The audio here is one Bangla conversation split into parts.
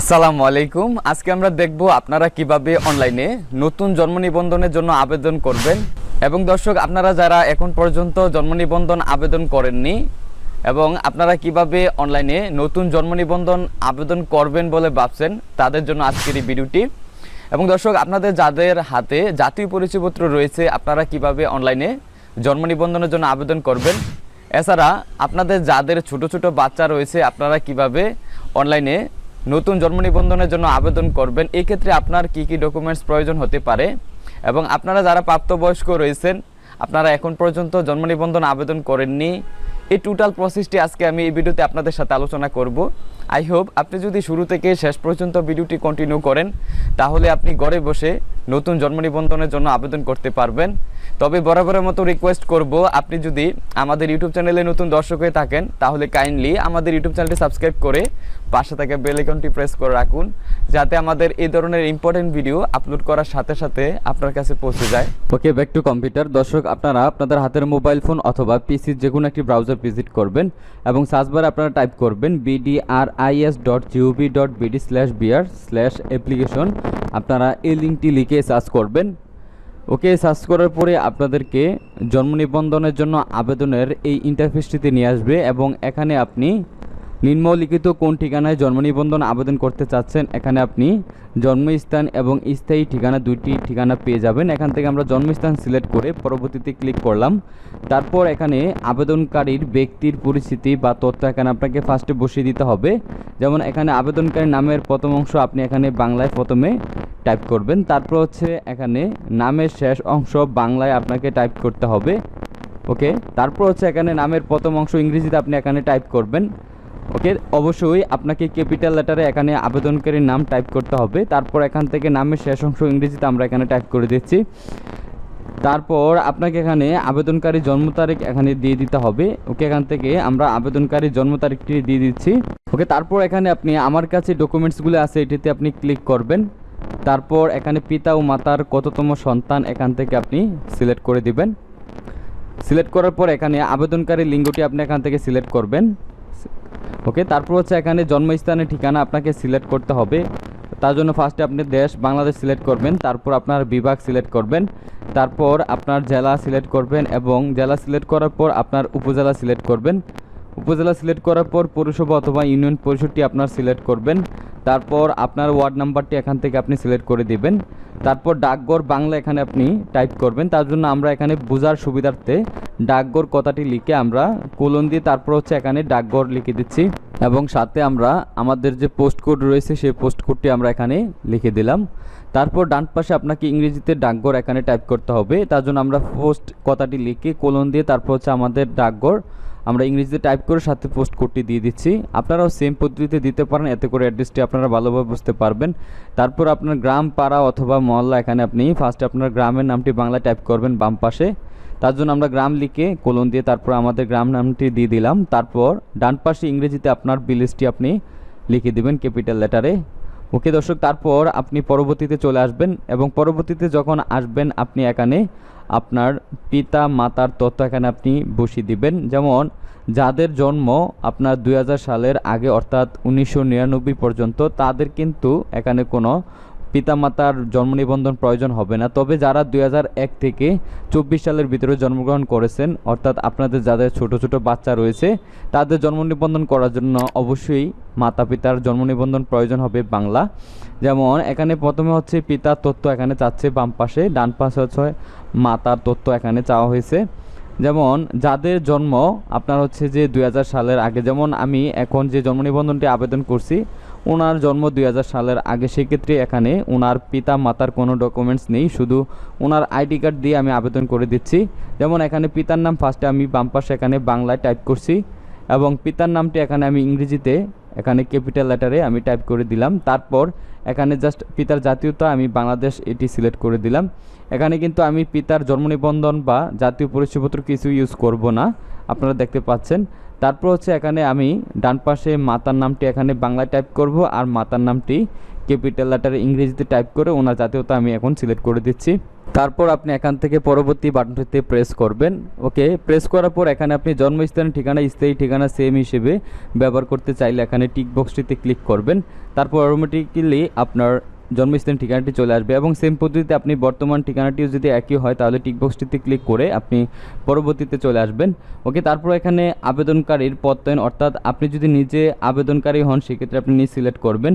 আসসালামু আলাইকুম। আজকে আমরা দেখব আপনারা কীভাবে অনলাইনে নতুন জন্ম নিবন্ধনের জন্য আবেদন করবেন। এবং দর্শক, আপনারা যারা এখন পর্যন্ত জন্ম নিবন্ধন আবেদন করেননি এবং আপনারা কীভাবে অনলাইনে নতুন জন্ম নিবন্ধন আবেদন করবেন বলে ভাবছেন, তাদের জন্য আজকের এই ভিডিওটি। এবং দর্শক, আপনাদের যাদের হাতে জাতীয় পরিচয়পত্র রয়েছে, আপনারা কীভাবে অনলাইনে জন্ম নিবন্ধনের জন্য আবেদন করবেন? এছাড়া, আপনাদের যাদের ছোট ছোট বাচ্চা রয়েছে, আপনারা কীভাবে অনলাইনে নতুন জন্ম নিবন্ধনের জন্য আবেদন করবেন। এক্ষেত্রে আপনার কি কি ডকুমেন্টস প্রয়োজন হতে পারে? এবং আপনারা যারা প্রাপ্তবয়স্ক রয়েছেন, আপনারা এখন পর্যন্ত জন্ম নিবন্ধন আবেদন করেননি। এই টোটাল প্রসেসটি আজকে আমি এই ভিডিওতে আপনাদের সাথে আলোচনা করব। আই হোপ আপনি যদি শুরু থেকে শেষ পর্যন্ত ভিডিওটি কন্টিনিউ করেন, তাহলে আপনি ঘরে বসে নতুন জন্ম নিবন্ধনের জন্য আবেদন করতে পারবেন। তবে বরাবরের মতো রিকোয়েস্ট করব, আপনি যদি আমাদের ইউটিউব চ্যানেলে নতুন দর্শক হয়ে থাকেন, তাহলে কাইন্ডলি আমাদের ইউটিউব চ্যানেলটি সাবস্ক্রাইব করে পাশে থাকা বেল আইকনটি প্রেস করে রাখুন, যাতে আমাদের এই ধরনের ইম্পর্টেন্ট ভিডিও আপলোড করার সাথে সাথে আপনার কাছে পৌঁছে যায়। ওকে ব্যাক টু কম্পিউটার দর্শক, আপনারা আপনাদের হাতের মোবাইল ফোন অথবা পিসির যে কোনো একটি ব্রাউজার ভিজিট করবেন এবং সার্চবারে আপনারা টাইপ করবেন BDRIS dot GOV dot BD slash BR slash application আপনারা এই লিঙ্কটি লিখে সার্চ করবেন। ওকে সার্চ করার পরে আপনাদেরকে জন্ম নিবন্ধনের জন্য আবেদনের এই ইন্টারফেসটিতে নিয়ে আসবে এবং এখানে আপনি নিম্নলিখিত কোন ঠিকানায় জন্ম নিবন্ধন আবেদন করতে চাচ্ছেন, এখানে আপনি জন্মস্থান এবং স্থায়ী ঠিকানা দুইটি ঠিকানা পেয়ে যাবেন। এখান থেকে আমরা জন্মস্থান সিলেক্ট করে পরবর্তীতে ক্লিক করলাম। তারপর এখানে আবেদনকারীর ব্যক্তির পরিস্থিতি বা তথ্য এখানে আপনাকে ফার্স্টে বসিয়ে দিতে হবে। যেমন এখানে আবেদনকারীর নামের প্রথম অংশ আপনি এখানে বাংলায় প্রথমে টাইপ করবেন। তারপর হচ্ছে এখানে নামের শেষ অংশ বাংলায় আপনাকে টাইপ করতে হবে। ওকে তারপর হচ্ছে এখানে নামের প্রথম অংশ ইংরেজিতে আপনি এখানে টাইপ করবেন। ওকে, অবশ্যই আপনাকে ক্যাপিটাল লেটারে এখানে আবেদনকারীর নাম টাইপ করতে হবে। তারপর এখান থেকে নামের শেষ অংশ ইংরেজিতে আমরা এখানে টাইপ করে দিচ্ছি। তারপর আপনাকে এখানে আবেদনকারী জন্ম তারিখ এখানে দিয়ে দিতে হবে। ওকে, এখান থেকে আমরা আবেদনকারী জন্ম তারিখটি দিয়ে দিচ্ছি। ওকে, তারপর এখানে আপনি আমার কাছে ডকুমেন্টসগুলো আছে, এটিতে আপনি ক্লিক করবেন। তারপর এখানে পিতা ও মাতার কততম সন্তান এখান থেকে আপনি সিলেক্ট করে দিবেন। সিলেক্ট করার পর এখানে আবেদনকারী লিঙ্গটি আপনি এখান থেকে সিলেক্ট করবেন। ওকে, তারপর হচ্ছে এখানে জন্মস্থানের ঠিকানা আপনাকে সিলেক্ট করতে হবে। তার জন্য ফার্স্টে আপনি দেশ, বাংলাদেশ সিলেক্ট করবেন, তারপর আপনার বিভাগ সিলেক্ট করবেন, তারপর আপনার জেলা সিলেক্ট করবেন এবং জেলা সিলেক্ট করার পর আপনার উপজেলা সিলেক্ট করবেন। উপজেলা সিলেক্ট করার পর পৌরসভা অথবা ইউনিয়ন পরিষদটি আপনার সিলেক্ট করবেন, তারপর আপনার ওয়ার্ড নাম্বারটি এখান থেকে আপনি সিলেক্ট করে দিবেন। তারপর ডাকঘর বাংলা এখানে আপনি টাইপ করবেন, তার জন্য আমরা এখানে বোঝার সুবিধার্থে ডাকঘর কথাটি লিখে আমরা কোলন দিয়ে তারপর হচ্ছে এখানে ডাকঘর লিখে দিচ্ছি। এবং সাথে আমরা আমাদের যে পোস্ট কোড রয়েছে, সেই পোস্ট কোডটি আমরা এখানে লিখে দিলাম। তারপর ডান পাশে আপনাকে ইংরেজিতে ডাকঘর এখানে টাইপ করতে হবে। তার জন্য আমরা পোস্ট কথাটি লিখে কোলন দিয়ে তারপর হচ্ছে আমাদের ডাকঘর আমরা ইংরেজিতে টাইপ করে সাথে পোস্ট কোডটি দিয়ে দিচ্ছি। আপনারাও সেম পদ্ধতিতে দিতে পারেন, এতে করে অ্যাড্রেসটি আপনারা ভালোভাবে বুঝতে পারবেন। তারপর আপনার গ্রাম, পাড়া অথবা মহল্লা এখানে আপনি ফার্স্টে আপনার গ্রামের নামটি বাংলায় টাইপ করবেন বাম পাশে। তার জন্য আমরা গ্রাম লিখে কোলন দিয়ে তারপর আমাদের গ্রাম নামটি দিয়ে দিলাম। তারপর ডান পাশে ইংরেজিতে আপনার বিলেজটি আপনি লিখে দিবেন ক্যাপিটাল লেটারে ওকে দর্শক, তারপর আপনি পরবর্তীতে চলে আসবেন এবং পরবর্তীতে যখন আসবেন, আপনি এখানে আপনার পিতা মাতার তথ্য এখানে আপনি বসিয়ে দিবেন। যেমন, যাদের জন্ম আপনার দুই হাজার সালের আগে, অর্থাৎ উনিশশো নিরানব্বই পর্যন্ত, তাদের কিন্তু এখানে কোনো পিতামাতার জন্ম নিবন্ধন প্রয়োজন হবে না। তবে যারা দুই থেকে চব্বিশ সালের ভিতরে জন্মগ্রহণ করেছেন, অর্থাৎ আপনাদের যাদের ছোট ছোট বাচ্চা রয়েছে, তাদের জন্ম নিবন্ধন করার জন্য অবশ্যই মাতা পিতার জন্ম নিবন্ধন প্রয়োজন হবে বাংলা। যেমন, এখানে প্রথমে হচ্ছে পিতার তথ্য এখানে চাচ্ছে, বাম পাশে, ডান পাশে হচ্ছে মাতার তথ্য এখানে চাওয়া হয়েছে। যেমন, যাদের জন্ম আপনার হচ্ছে যে দু হাজার সালের আগে, যেমন আমি এখন যে জন্ম নিবন্ধনটি আবেদন করছি ওনার জন্ম দুই হাজার সালের আগে, সেক্ষেত্রে এখানে ওনার পিতা, মাতার কোনো ডকুমেন্টস নেই, শুধু ওনার আইডি কার্ড দিয়ে আমি আবেদন করে দিচ্ছি। যেমন এখানে পিতার নাম ফার্স্টে আমি বাম পাশে এখানে বাংলায় টাইপ করছি এবং পিতার নামটি এখানে আমি ইংরেজিতে এখানে ক্যাপিটাল লেটারে আমি টাইপ করে দিলাম। তারপর এখানে জাস্ট পিতার জাতীয়তা আমি বাংলাদেশ এটি সিলেক্ট করে দিলাম। এখানে কিন্তু আমি পিতার জন্ম নিবন্ধন বা জাতীয় পরিচয়পত্র কিছু ইউজ করব না। আপনারা দেখতে পাচ্ছেন। তারপর হচ্ছে এখানে আমি ডান পাশে মাতার নামটি এখানে বাংলায় টাইপ করব আর মাতার নামটি ক্যাপিটাল লেটার ইংরেজিতে টাইপ করে ওনার জাতীয়তা আমি এখন সিলেক্ট করে দিচ্ছি। তারপর আপনি এখান থেকে পরবর্তী বাটনটিতে প্রেস করবেন। ওকে প্রেস করার পর এখানে আপনি জন্মস্থানের ঠিকানা, স্থায়ী ঠিকানা সেম হিসেবে ব্যবহার করতে চাইলে এখানে টিক বক্সটিতে ক্লিক করবেন। তারপর অটোমেটিক্যালি আপনার জন্মস্থানের ঠিকানাটি চলে আসবে এবং সেম পদ্ধতিতে আপনি বর্তমান ঠিকানাটিও যদি একই হয়, তাহলে টিকবক্সটিতে ক্লিক করে আপনি পরবর্তীতে চলে আসবেন। ওকে তারপর এখানে আবেদনকারীর পত্তয়ন অর্থাৎ আপনি যদি নিজে আবেদনকারী হন, সেক্ষেত্রে আপনি নিজ সিলেক্ট করবেন।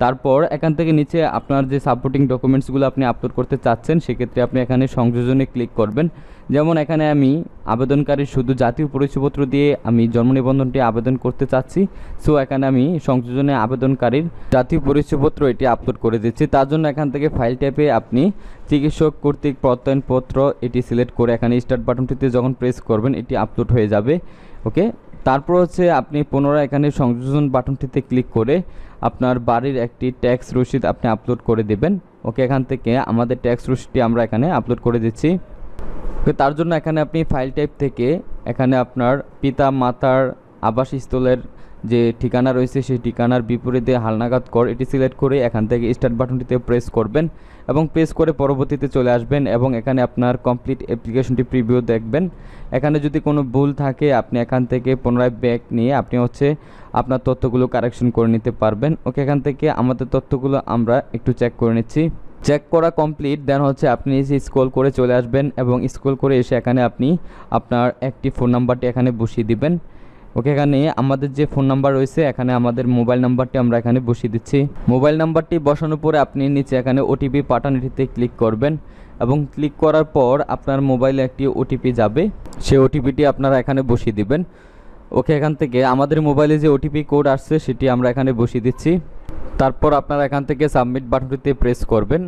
তারপর এখান থেকে নিচে আপনার যে সাপোর্টিং ডকুমেন্টসগুলো আপনি আপলোড করতে চাচ্ছেন, সেক্ষেত্রে আপনি এখানে সংযোজনে ক্লিক করবেন। যেমন এখানে আমি আবেদনকারীর শুধু জাতীয় পরিচয়পত্র দিয়ে আমি জন্ম নিবন্ধনটি আবেদন করতে চাচ্ছি। সো এখানে আমি সংযোজনে আবেদনকারীর জাতীয় পরিচয়পত্র এটি আপলোড করে দিচ্ছি। তার জন্য এখান থেকে ফাইল ট্যাপে আপনি চিকিৎসক কর্তৃক প্রত্যয়নপত্র এটি সিলেক্ট করে এখানে স্টার্ট বাটনটিতে যখন প্রেস করবেন, এটি আপলোড হয়ে যাবে। ওকে তারপর হচ্ছে আপনি পুনরায় এখানে সংযোজন বাটনটিতে ক্লিক করে আপনার বাড়ির একটি ট্যাক্স রসিদ আপনি আপলোড করে দেবেন। ওকে, এখান থেকে আমাদের ট্যাক্স রসিদটি আমরা এখানে আপলোড করে দিচ্ছি। ওকে তার জন্য এখানে আপনি ফাইল টাইপ থেকে এখানে আপনার পিতা, মাতার আবাসস্থলের যে ঠিকানা রয়েছে সেই ঠিকানার বিপরীতে হালনাগাদ কর এটি সিলেক্ট করে এখান থেকে স্টার্ট বাটনটিতে প্রেস করবেন এবং প্রেস করে পরবর্তীতে চলে আসবেন এবং এখানে আপনার কমপ্লিট অ্যাপ্লিকেশনটি প্রিভিউ দেখবেন। এখানে যদি কোনো ভুল থাকে, আপনি এখান থেকে পুনরায় ব্যাক নিয়ে আপনি হচ্ছে আপনার তথ্যগুলো কারেকশন করে নিতে পারবেন। ওকে এখান থেকে আমাদের তথ্যগুলো আমরা একটু চেক করে নিচ্ছি। চেক করা কমপ্লিট দেন হচ্ছে আপনি নিচে স্ক্রল করে চলে আসবেন এবং স্ক্রল করে এসে এখানে আপনি আপনার একটি ফোন নাম্বারটি এখানে বসিয়ে দিবেন। ওকে, এখানে আমাদের যে ফোন নাম্বার রয়েছে, এখানে আমাদের মোবাইল নাম্বারটি আমরা এখানে বসিয়ে দিচ্ছি। মোবাইল নাম্বারটি বসানোর পরে আপনি নিচে এখানে ওটিপি পাঠান এটিতে ক্লিক করবেন এবং ক্লিক করার পর আপনার মোবাইলে একটি ওটিপি যাবে। সেই ওটিপিটি আপনারা এখানে বসিয়ে দিবেন। ওকে, এখান থেকে আমাদের মোবাইলে যে ওটিপি কোড আসছে, সেটি আমরা এখানে বসিয়ে দিচ্ছি। তারপর আপনারা এখান থেকে সাবমিট বাটনটিতে প্রেস করবেন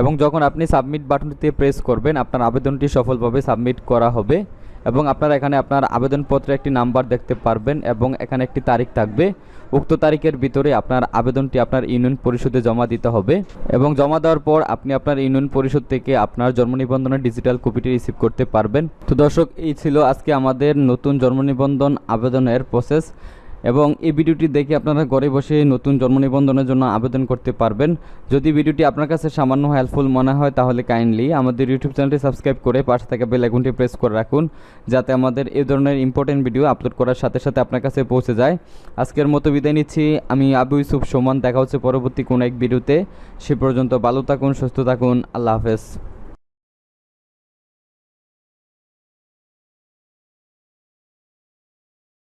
এবং যখন আপনি সাবমিট বাটনটিতে প্রেস করবেন, আপনার আবেদনটি সফলভাবে সাবমিট করা হবে। এবং আপনারা এখানে আপনার আবেদনপত্রে একটি নাম্বার দেখতে পারবেন এবং এখানে একটি তারিখ থাকবে। উক্ত তারিখের ভিতরে আপনার আবেদনটি আপনার ইউনিয়ন পরিষদে জমা দিতে হবে এবং জমা দেওয়ার পর আপনি আপনার ইউনিয়ন পরিষদ থেকে আপনার জন্ম নিবন্ধনের ডিজিটাল কপিটি রিসিভ করতে পারবেন। তো দর্শক, এই ছিল আজকে আমাদের নতুন জন্ম নিবন্ধন আবেদনের প্রসেস। এবং এই ভিডিওটি দেখে আপনারা ঘরে বসে নতুন জন্ম নিবন্ধনের জন্য আবেদন করতে পারবেন। যদি ভিডিওটি আপনার কাছে সামান্য হেল্পফুল মনে হয়, তাহলে কাইন্ডলি আমাদের ইউটিউব চ্যানেলটি সাবস্ক্রাইব করে পাশে থাকা বেল আইকনটি প্রেস করে রাখুন, যাতে আমাদের এই ধরনের ইম্পর্টেন্ট ভিডিও আপলোড করার সাথে সাথে আপনার কাছে পৌঁছে যায়। আজকের মতো বিদায় নিচ্ছি। আমি আবু ইউসুফ সোমান, দেখা হচ্ছে পরবর্তী কোনো এক ভিডিওতে সে পর্যন্ত ভালো থাকুন, সুস্থ থাকুন। আল্লাহ হাফেজ।